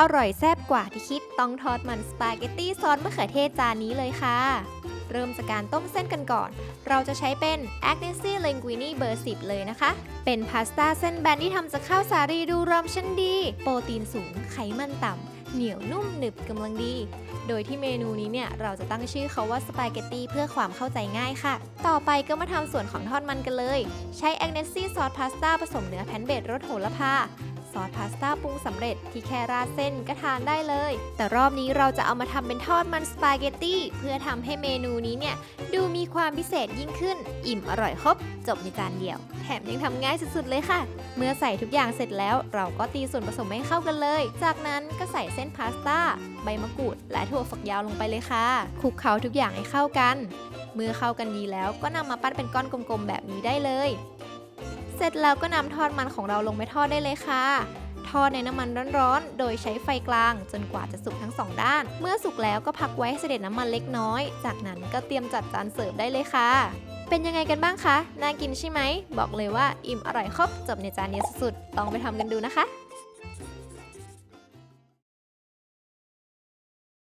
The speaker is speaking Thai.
อร่อยแซ่บกว่าที่คิดต้องทอดมันสปาเกตตี้ซอสมะเขือเทศจานนี้เลยค่ะ เริ่มจากการต้มเส้นกันก่อน เราจะใช้เป็น a g n e s i Linguine เบอร์ 10 เลยนะคะ เป็นพาสต้าเส้นแบนที่ทำจากข้าวสาลีดูรอมชั้นดี โปรตีนสูง ไขมันต่ำ เหนียวนุ่มหนึบกำลังดี โดยที่เมนูนี้เนี่ย เราจะตั้งชื่อเขาว่าสปาเกตตี้เพื่อความเข้าใจง่ายค่ะ ต่อไปก็มาทำส่วนของทอดมันกันเลย ใช้ a g n e s i ซอสพาสต้าผสมเนื้อแพนเบดรสโหระพา ซอสพาสต้าปรุงสำเร็จที่แค่ราดเส้นก็ทานได้เลย แต่รอบนี้เราจะเอามาทำเป็นทอดมันสปาเกตตี้เพื่อทำให้เมนูนี้เนี่ย ดูมีความพิเศษยิ่งขึ้น อิ่มอร่อยครบ จบในจานเดียว แถมยังทำง่ายสุดๆเลยค่ะ เมื่อใส่ทุกอย่างเสร็จแล้ว เราก็ตีส่วนผสมให้เข้ากันเลย จากนั้นก็ใส่เส้นพาสต้าใบมะกรูด และถั่วฝักยาวลงไปเลยค่ะคลุกเคล้าทุกอย่างให้เข้ากัน เมื่อเข้ากันดีแล้วก็นำมาปั้นเป็นก้อนกลมๆแบบนี้ได้เลย เสร็จแล้วก็นำทอดมันของเราลงไปทอดได้เลยค่ะ ทอดในน้ำมันร้อนๆ โดยใช้ไฟกลางจนกว่าจะสุกทั้งสองด้าน เมื่อสุกแล้วก็พักไว้ให้เสด็จน้ำมันเล็กน้อย จากนั้นก็เตรียมจัดจานเสิร์ฟได้เลยค่ะ เป็นยังไงกันบ้างคะ น่ากินใช่ไหม บอกเลยว่าอิ่มอร่อยครบจบในจานนี้สุดๆ ลองไปทำกันดูนะคะ